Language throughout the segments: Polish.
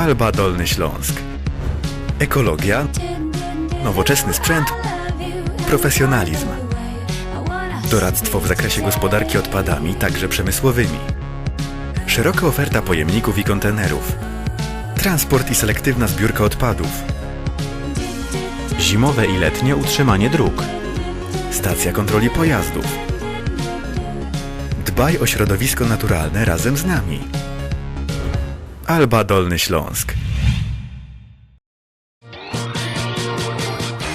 Alba Dolny Śląsk. Ekologia, nowoczesny sprzęt, profesjonalizm. Doradztwo w zakresie gospodarki odpadami, także przemysłowymi. Szeroka oferta pojemników i kontenerów. Transport i selektywna zbiórka odpadów. Zimowe i letnie utrzymanie dróg. Stacja kontroli pojazdów. Dbaj o środowisko naturalne razem z nami. Alba Dolny Śląsk.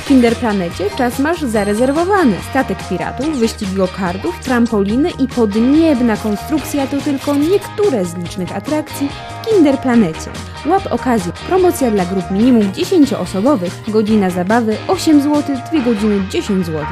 W Kinderplanecie czas masz zarezerwowany. Statek piratów, wyścig go-kartów, trampoliny i podniebna konstrukcja to tylko niektóre z licznych atrakcji w Kinderplanecie. Łap okazję. Promocja dla grup minimum 10-osobowych. Godzina zabawy 8 zł, 2 godziny 10 zł.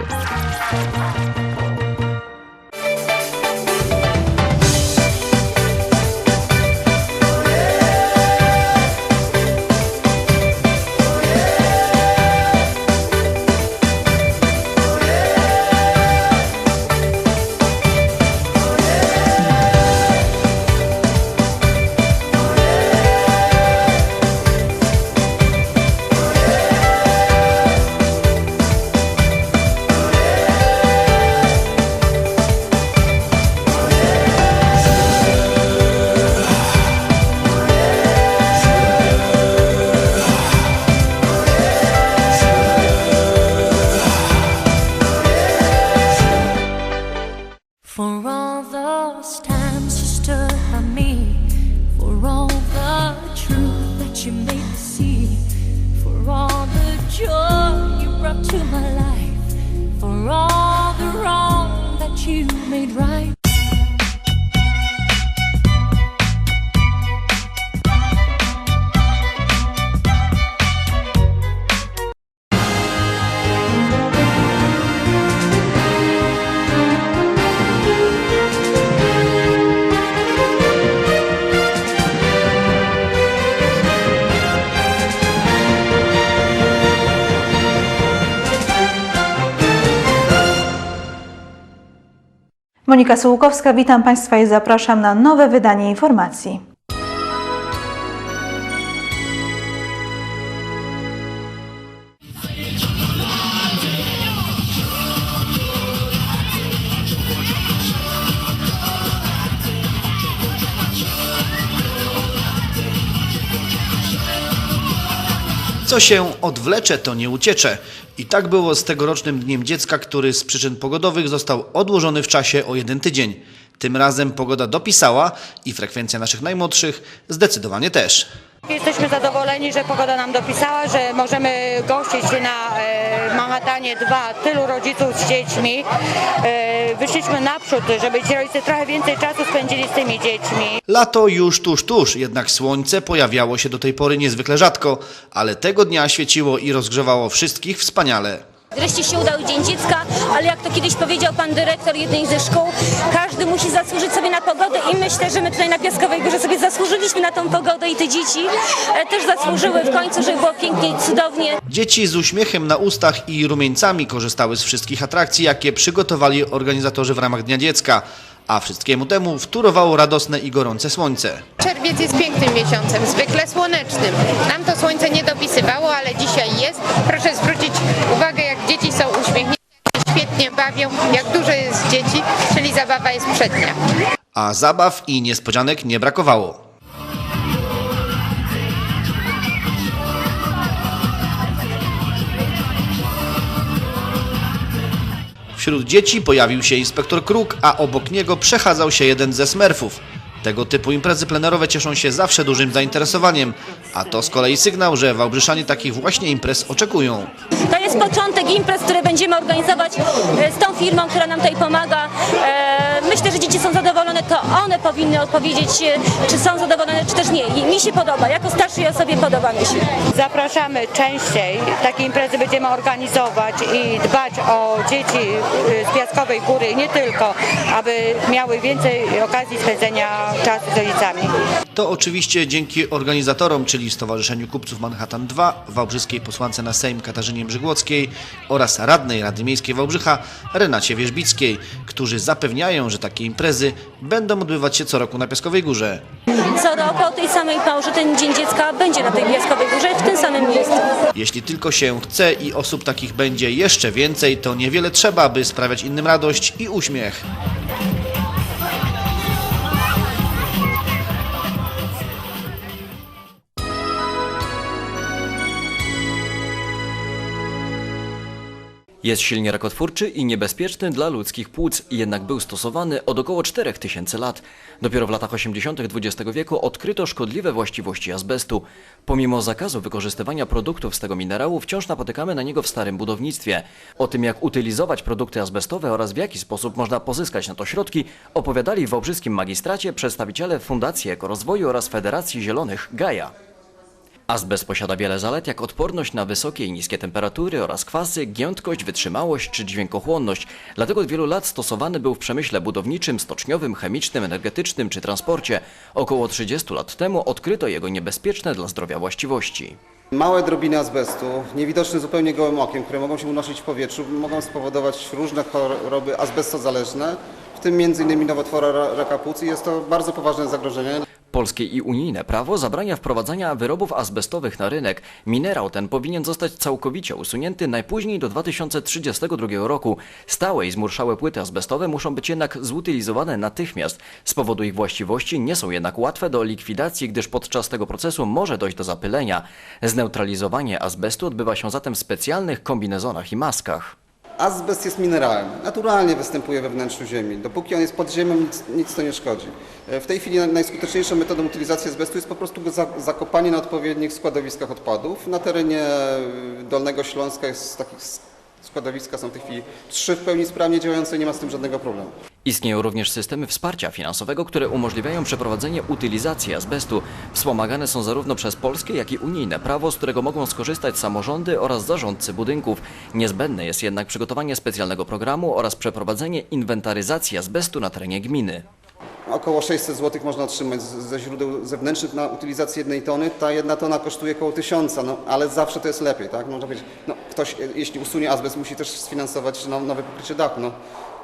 Monika Sułkowska, witam Państwa i zapraszam na nowe wydanie informacji. Co się odwlecze, to nie uciecze. I tak było z tegorocznym Dniem Dziecka, który z przyczyn pogodowych został odłożony w czasie o jeden tydzień. Tym razem pogoda dopisała i frekwencja naszych najmłodszych zdecydowanie też. Jesteśmy zadowoleni, że pogoda nam dopisała, że możemy gościć na e, Manhattanie 2 tylu rodziców z dziećmi. E, wyszliśmy naprzód, żeby ci rodzice trochę więcej czasu spędzili z tymi dziećmi. Lato już tuż, tuż, jednak słońce pojawiało się do tej pory niezwykle rzadko, ale tego dnia świeciło i rozgrzewało wszystkich wspaniale. Wreszcie się udał Dzień Dziecka, ale jak to kiedyś powiedział pan dyrektor jednej ze szkół, każdy musi zasłużyć sobie na pogodę i myślę, że my tutaj na Piaskowej Górze sobie zasłużyliśmy na tą pogodę i te dzieci e, też zasłużyły w końcu, żeby było pięknie i cudownie. Dzieci z uśmiechem na ustach i rumieńcami korzystały z wszystkich atrakcji, jakie przygotowali organizatorzy w ramach Dnia Dziecka, a wszystkiemu temu wtórowało radosne i gorące słońce. Czerwiec jest pięknym miesiącem, zwykle słonecznym. Nam to słońce nie dopisywało, ale dzisiaj jest. Proszę zwrócić uwagę, jak dzieci są uśmiechnięte, świetnie bawią, jak dużo jest dzieci, czyli zabawa jest przednia. A zabaw i niespodzianek nie brakowało. Wśród dzieci pojawił się inspektor Kruk, a obok niego przechadzał się jeden ze smerfów. Tego typu imprezy plenerowe cieszą się zawsze dużym zainteresowaniem, a to z kolei sygnał, że Wałbrzyczanie takich właśnie imprez oczekują. To jest początek imprez, które będziemy organizować e, z tą firmą, która nam tutaj pomaga. E, Myślę, że dzieci są zadowolone, to one powinny odpowiedzieć, e, czy są zadowolone, czy też nie. I mi się podoba, jako starszej osobie podoba mi się. Zapraszamy częściej, takie imprezy będziemy organizować i dbać o dzieci y, z Piaskowej Góry i nie tylko, aby miały więcej okazji spędzenia czasu z rodzicami. To oczywiście dzięki organizatorom, czyli Stowarzyszeniu Kupców Manhattan 2, wałbrzyskiej posłance na Sejm Katarzynie Brzygłockiej oraz radnej Rady Miejskiej Wałbrzycha Renacie Wierzbickiej, którzy zapewniają, że takie imprezy będą odbywać się co roku na Piaskowej Górze. Co roku o tej samej porze ten Dzień Dziecka będzie na tej Piaskowej Górze w tym samym miejscu. Jeśli tylko się chce i osób takich będzie jeszcze więcej, to niewiele trzeba, by sprawiać innym radość i uśmiech. Jest silnie rakotwórczy i niebezpieczny dla ludzkich płuc, jednak był stosowany od około 4000 lat. Dopiero w latach 80. XX wieku odkryto szkodliwe właściwości azbestu. Pomimo zakazu wykorzystywania produktów z tego minerału, wciąż napotykamy na niego w starym budownictwie. O tym, jak utylizować produkty azbestowe oraz w jaki sposób można pozyskać na to środki, opowiadali w Wałbrzyskim Magistracie przedstawiciele Fundacji Ekorozwoju oraz Federacji Zielonych Gaja. Azbest posiada wiele zalet, jak odporność na wysokie i niskie temperatury oraz kwasy, giętkość, wytrzymałość czy dźwiękochłonność. Dlatego od wielu lat stosowany był w przemyśle budowniczym, stoczniowym, chemicznym, energetycznym czy transporcie. Około 30 lat temu odkryto jego niebezpieczne dla zdrowia właściwości. Małe drobiny azbestu, niewidoczne zupełnie gołym okiem, które mogą się unosić w powietrzu, mogą spowodować różne choroby azbestozależne, w tym m.in. nowotwora ra- raka płuc i jest to bardzo poważne zagrożenie. Polskie i unijne prawo zabrania wprowadzania wyrobów azbestowych na rynek. Minerał ten powinien zostać całkowicie usunięty najpóźniej do 2032 roku. Stałe i zmurszałe płyty azbestowe muszą być jednak zutylizowane natychmiast. Z powodu ich właściwości nie są jednak łatwe do likwidacji, gdyż podczas tego procesu może dojść do zapylenia. Zneutralizowanie azbestu odbywa się zatem w specjalnych kombinezonach i maskach. Azbest jest minerałem, naturalnie występuje we wnętrzu Ziemi. Dopóki on jest pod ziemią, nic, nic to nie szkodzi. E, W tej chwili naj- najskuteczniejszą metodą utylizacji azbestu jest po prostu go za, zakopanie na odpowiednich składowiskach odpadów. Na terenie e, Dolnego Śląska jest takich składowiska są w tej chwili trzy w pełni sprawnie działające nie ma z tym żadnego problemu. Istnieją również systemy wsparcia finansowego, które umożliwiają przeprowadzenie utylizacji azbestu. Wspomagane są zarówno przez polskie, jak i unijne prawo, z którego mogą skorzystać samorządy oraz zarządcy budynków. Niezbędne jest jednak przygotowanie specjalnego programu oraz przeprowadzenie inwentaryzacji azbestu na terenie gminy. Około 600 zł można otrzymać ze źródeł zewnętrznych na utylizację jednej tony. Ta jedna tona kosztuje około 1000, no, ale zawsze to jest lepiej, tak? Można powiedzieć, no, ktoś, e, jeśli usunie azbest, musi też sfinansować no, nowe pokrycie dachu. No,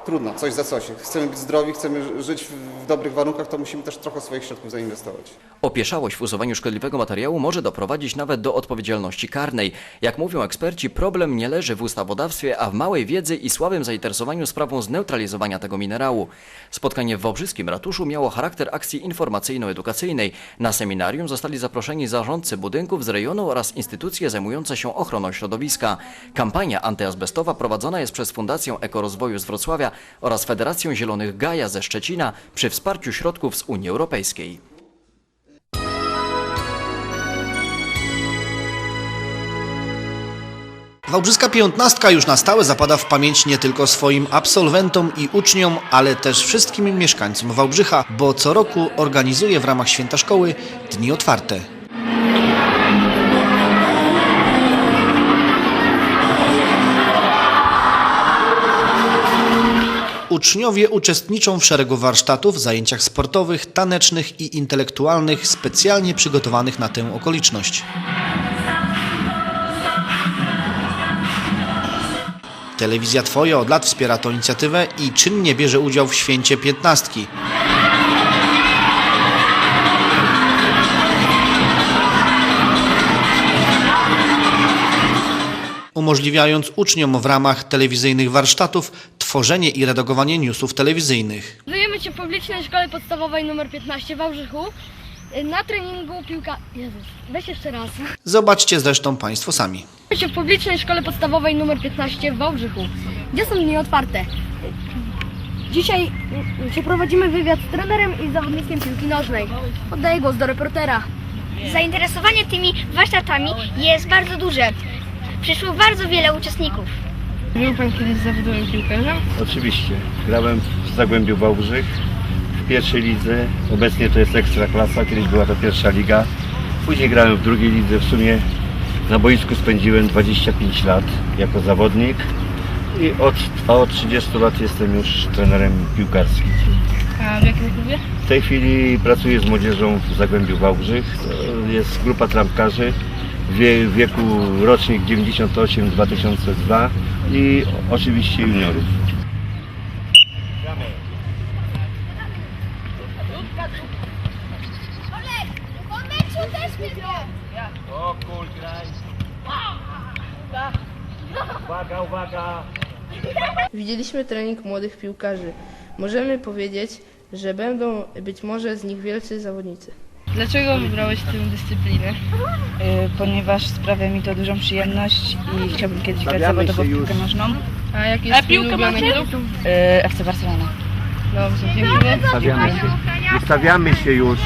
trudno, coś za coś. Chcemy być zdrowi, chcemy żyć w, dobrych warunkach, to musimy też trochę swoich środków zainwestować. Opieszałość w usuwaniu szkodliwego materiału może doprowadzić nawet do odpowiedzialności karnej. Jak mówią eksperci, problem nie leży w ustawodawstwie, a w małej wiedzy i słabym zainteresowaniu sprawą zneutralizowania tego minerału. Spotkanie w Wobrzyskim Ratuszu miało charakter akcji informacyjno-edukacyjnej. Na seminarium zostali zaproszeni zarządcy budynków z rejonu oraz instytucje zajmujące się ochroną środowiska. Kampania antyazbestowa prowadzona jest przez Fundację Ekorozwoju z Wrocławia oraz Federację Zielonych Gaja ze Szczecina przy wsparciu środków z Unii Europejskiej. Wałbrzyska piętnastka już na stałe zapada w pamięć nie tylko swoim absolwentom i uczniom, ale też wszystkim mieszkańcom Wałbrzycha, bo co roku organizuje w ramach święta szkoły dni otwarte. Uczniowie uczestniczą w szeregu warsztatów, zajęciach sportowych, tanecznych i intelektualnych specjalnie przygotowanych na tę okoliczność. Telewizja Twoja od lat wspiera tę inicjatywę i czynnie bierze udział w święcie piętnastki. Umożliwiając uczniom w ramach telewizyjnych warsztatów tworzenie i redagowanie newsów telewizyjnych. Znajdujemy się w publicznej szkole podstawowej nr 15 w Wałbrzychu. Na treningu piłka... Jezus, weź jeszcze raz. Zobaczcie zresztą Państwo sami. Znajdujemy się w publicznej szkole podstawowej nr 15 w Wałbrzychu. Gdzie są dni otwarte? Dzisiaj przeprowadzimy wywiad z trenerem i zawodnikiem piłki nożnej. Oddaję głos do reportera. Zainteresowanie tymi warsztatami jest bardzo duże. Przyszło bardzo wiele uczestników. Był pan kiedyś zawodowym piłkarzem? Oczywiście. Grałem w Zagłębiu Wałbrzych w pierwszej lidze. Obecnie to jest ekstra klasa, kiedyś była to pierwsza liga. Później grałem w drugiej lidze. W sumie na boisku spędziłem 25 lat jako zawodnik i od, a od 30 lat jestem już trenerem piłkarskim. A w jakim klubie? W tej chwili pracuję z młodzieżą w Zagłębiu Wałbrzych. To jest grupa trampkarzy w wieku rocznik 98-2002 i oczywiście juniorów. Widzieliśmy trening młodych piłkarzy. Możemy powiedzieć, że będą być może z nich wielcy zawodnicy. Dlaczego wybrałeś tę dyscyplinę? Ponieważ sprawia mi to dużą przyjemność i chciałbym kiedyś grać Stawiamy zawodowo w się piłkę nożną. A jaki jest twój ulubiony klub? E, FC Barcelona. Dobrze, dziękuję. Stawiamy się. Wystawiamy się już.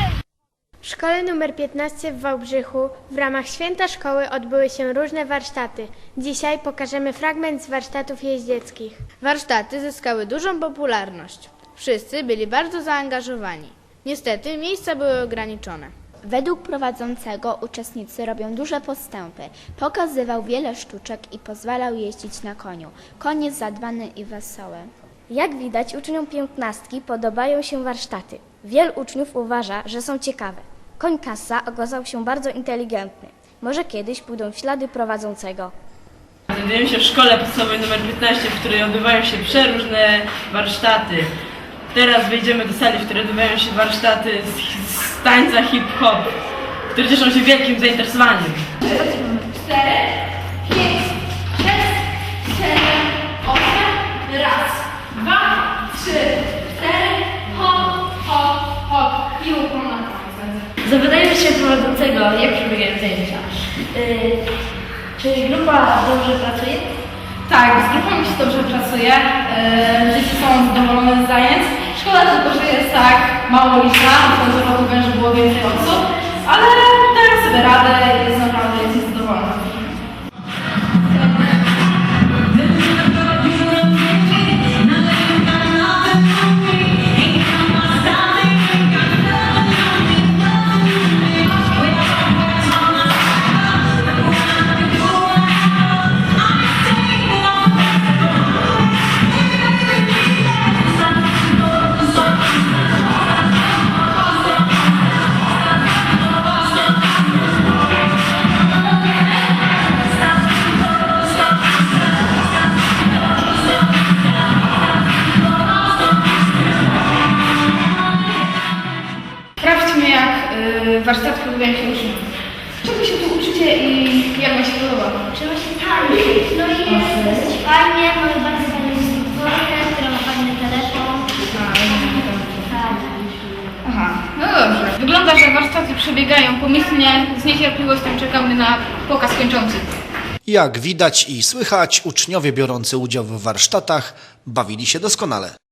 W szkole nr 15 w Wałbrzychu w ramach Święta Szkoły odbyły się różne warsztaty. Dzisiaj pokażemy fragment z warsztatów jeździeckich. Warsztaty zyskały dużą popularność. Wszyscy byli bardzo zaangażowani. Niestety miejsca były ograniczone. Według prowadzącego uczestnicy robią duże postępy. Pokazywał wiele sztuczek i pozwalał jeździć na koniu. Jest zadbany i wesoły. Jak widać, uczniom piętnastki podobają się warsztaty. Wielu uczniów uważa, że są ciekawe. Koń kasa okazał się bardzo inteligentny. Może kiedyś pójdą w ślady prowadzącego. Znajdujemy się w szkole podstawowej nr 15, w której odbywają się przeróżne warsztaty. Teraz wejdziemy do sali, w której odbywają się warsztaty z, z tańca hip-hop, które cieszą się wielkim zainteresowaniem. Cztery, pięć, sześć, siedem, osiem, raz, dwa, trzy, cztery, hop, hop, hop i ukłon Zapytajmy się prowadzącego, jak przebiegają zajęcia. czy grupa dobrze pracuje? Tak, z grupą mi się dobrze pracuje. Yy, dzieci są zadowolone z zajęć. Szkoda tylko, że jest tak mało liczna, roku będzie było więcej osób, ale dają sobie radę jest naprawdę warsztat podobają się uczniom. Czego się tu uczycie i jak wam się podoba? Trzeba się tańczyć. No i jest fajnie, mamy bardzo fajną instruktorkę, która ma fajny telefon. Tak. Aha, no dobrze. Wygląda, że warsztaty przebiegają pomyślnie. Z niecierpliwością czekamy na pokaz kończący. Jak widać i słychać, uczniowie biorący udział w warsztatach bawili się doskonale.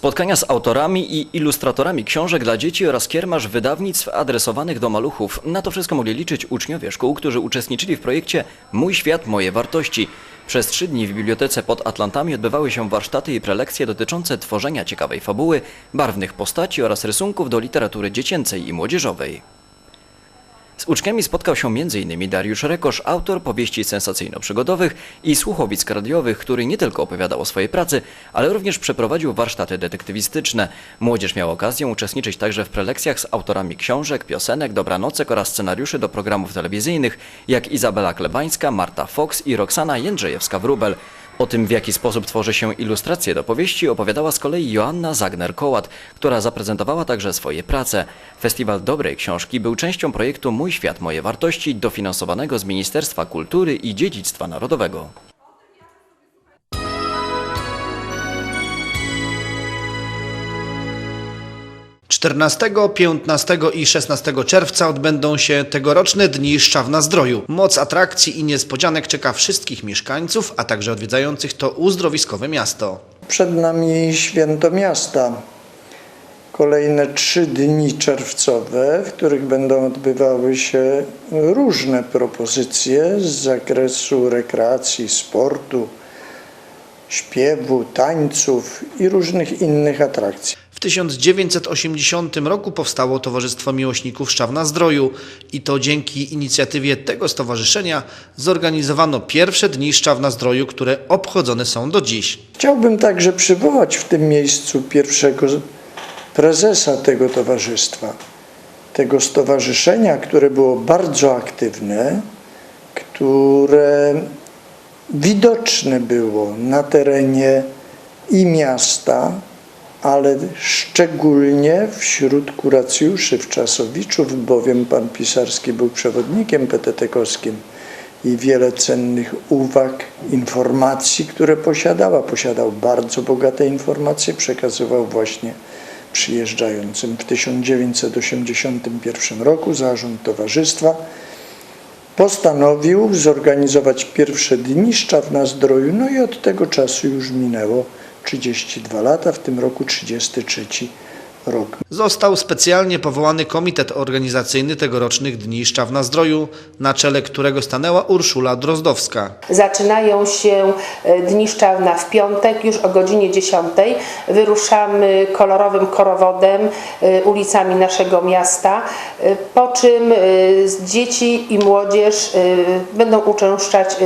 Spotkania z autorami i ilustratorami książek dla dzieci oraz kiermasz wydawnictw adresowanych do maluchów. Na to wszystko mogli liczyć uczniowie szkół, którzy uczestniczyli w projekcie Mój świat, moje wartości. Przez trzy dni w bibliotece pod Atlantami odbywały się warsztaty i prelekcje dotyczące tworzenia ciekawej fabuły, barwnych postaci oraz rysunków do literatury dziecięcej i młodzieżowej. Z uczniami spotkał się m.in. Dariusz Rekosz, autor powieści sensacyjno-przygodowych i słuchowisk radiowych, który nie tylko opowiadał o swojej pracy, ale również przeprowadził warsztaty detektywistyczne. Młodzież miała okazję uczestniczyć także w prelekcjach z autorami książek, piosenek, dobranocek oraz scenariuszy do programów telewizyjnych, jak Izabela Klebańska, Marta Fox i Roxana Jędrzejewska-Wróbel. O tym, w jaki sposób tworzy się ilustracje do powieści, opowiadała z kolei Joanna Zagner-Kołat, która zaprezentowała także swoje prace. Festiwal Dobrej Książki był częścią projektu Mój Świat, Moje Wartości, dofinansowanego z Ministerstwa Kultury i Dziedzictwa Narodowego. 14, 15 i 16 czerwca odbędą się tegoroczne Dni Szczaw na Zdroju. Moc atrakcji i niespodzianek czeka wszystkich mieszkańców, a także odwiedzających to uzdrowiskowe miasto. Przed nami święto miasta. Kolejne trzy dni czerwcowe, w których będą odbywały się różne propozycje z zakresu rekreacji, sportu, śpiewu, tańców i różnych innych atrakcji. W 1980 roku powstało Towarzystwo Miłośników Szczaw na Zdroju i to dzięki inicjatywie tego stowarzyszenia zorganizowano pierwsze Dni Szczaw na Zdroju, które obchodzone są do dziś. Chciałbym także przywołać w tym miejscu pierwszego prezesa tego towarzystwa, tego stowarzyszenia, które było bardzo aktywne, które widoczne było na terenie i miasta, ale szczególnie wśród kuracjuszy w Czasowiczów, bowiem pan Pisarski był przewodnikiem PTT-kowskim i wiele cennych uwag, informacji, które posiadała. Posiadał bardzo bogate informacje, przekazywał właśnie przyjeżdżającym. W 1981 roku zarząd towarzystwa postanowił zorganizować pierwsze dni Szczaw na Zdroju, no i od tego czasu już minęło 32 lata, w tym roku 33 rok. Został specjalnie powołany komitet organizacyjny tegorocznych Dni Szczaw na Zdroju, na czele którego stanęła Urszula Drozdowska. Zaczynają się e, Dni Szczawna w piątek, już o godzinie 10. Wyruszamy kolorowym korowodem e, ulicami naszego miasta, e, po czym dzieci i młodzież będą uczęszczać,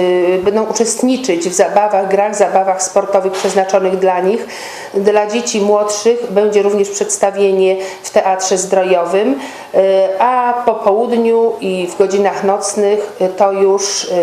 będą uczestniczyć w zabawach, grach, zabawach sportowych przeznaczonych dla nich. Dla dzieci młodszych będzie również przedstawienie w Teatrze Zdrojowym, e, a po południu i w godzinach nocnych e, to już e,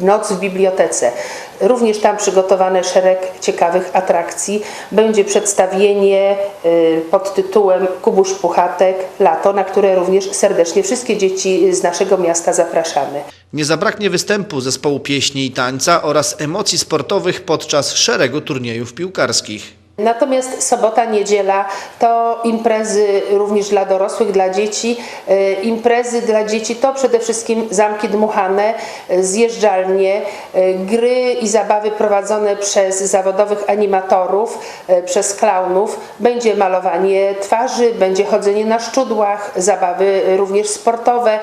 noc w bibliotece. Również tam przygotowane szereg ciekawych atrakcji. Będzie przedstawienie y, pod tytułem Kubuś Puchatek Lato, na które również serdecznie wszystkie dzieci z naszego miasta zapraszamy. Nie zabraknie występu zespołu pieśni i tańca oraz emocji sportowych podczas szeregu turniejów piłkarskich. Natomiast sobota, niedziela to imprezy również dla dorosłych, dla dzieci. E, Imprezy dla dzieci to przede wszystkim zamki dmuchane, e, zjeżdżalnie, e, gry i zabawy prowadzone przez zawodowych animatorów, przez klaunów. Będzie malowanie twarzy, będzie chodzenie na szczudłach, zabawy również sportowe,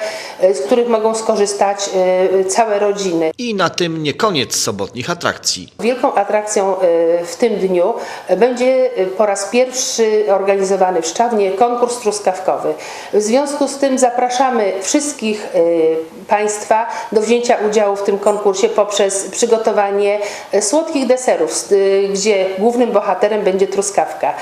z których mogą skorzystać całe rodziny. I na tym nie koniec sobotnich atrakcji. Wielką atrakcją w tym dniu będzie e, po raz pierwszy organizowany w Szczawnie konkurs truskawkowy. W związku z tym zapraszamy wszystkich e, Państwa do wzięcia udziału w tym konkursie poprzez przygotowanie e, słodkich deserów, gdzie głównym bohaterem będzie truskawka.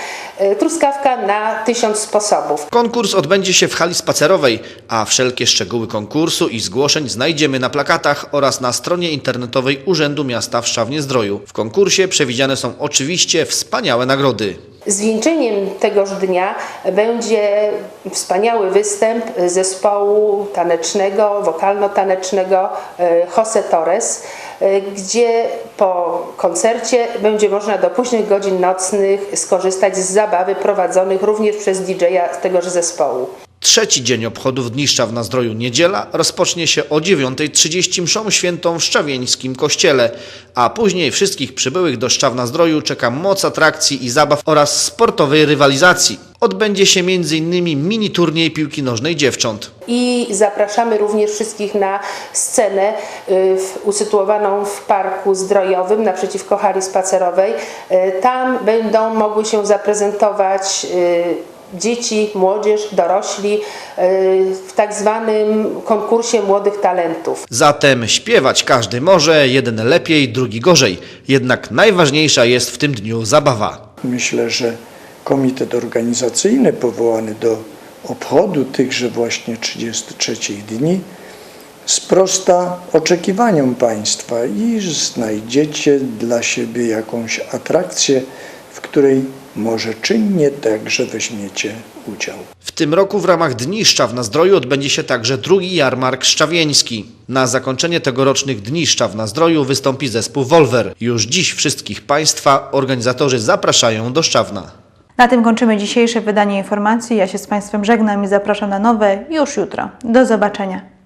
Truskawka na tysiąc sposobów. Konkurs odbędzie się w hali spacerowej, a wszelkie szczegóły konkursu i zgłoszeń znajdziemy na plakatach oraz na stronie internetowej Urzędu Miasta w Szczawnie Zdroju. W konkursie przewidziane są oczywiście wspaniałe nagrody. Zwieńczeniem tegoż dnia będzie wspaniały występ zespołu tanecznego, wokalno-tanecznego e, Jose Torres, e, gdzie po koncercie będzie można do późnych godzin nocnych skorzystać z zabawy prowadzonych również przez DJ-a tegoż zespołu. Trzeci dzień obchodów Dni Szczaw na Zdroju niedziela rozpocznie się o 9.30 mszą świętą w Szczawieńskim kościele, a później wszystkich przybyłych do Szczaw na Zdroju czeka moc atrakcji i zabaw oraz sportowej rywalizacji. Odbędzie się m.in. mini turniej piłki nożnej dziewcząt. I zapraszamy również wszystkich na scenę y, w, usytuowaną w Parku Zdrojowym naprzeciwko hali spacerowej. Y, Tam będą mogły się zaprezentować y, dzieci, młodzież, dorośli y, w tak zwanym konkursie młodych talentów. Zatem śpiewać każdy może, jeden lepiej, drugi gorzej. Jednak najważniejsza jest w tym dniu zabawa. Myślę, że komitet organizacyjny powołany do obchodu tychże właśnie 33 dni sprosta oczekiwaniom Państwa i znajdziecie dla siebie jakąś atrakcję, w której może czynnie także weźmiecie udział. W tym roku w ramach Dni Szczaw na Zdroju odbędzie się także drugi jarmark szczawieński. Na zakończenie tegorocznych Dni Szczaw na Zdroju wystąpi zespół Wolver. Już dziś wszystkich Państwa organizatorzy zapraszają do Szczawna. Na tym kończymy dzisiejsze wydanie informacji. Ja się z Państwem żegnam i zapraszam na nowe już jutro. Do zobaczenia.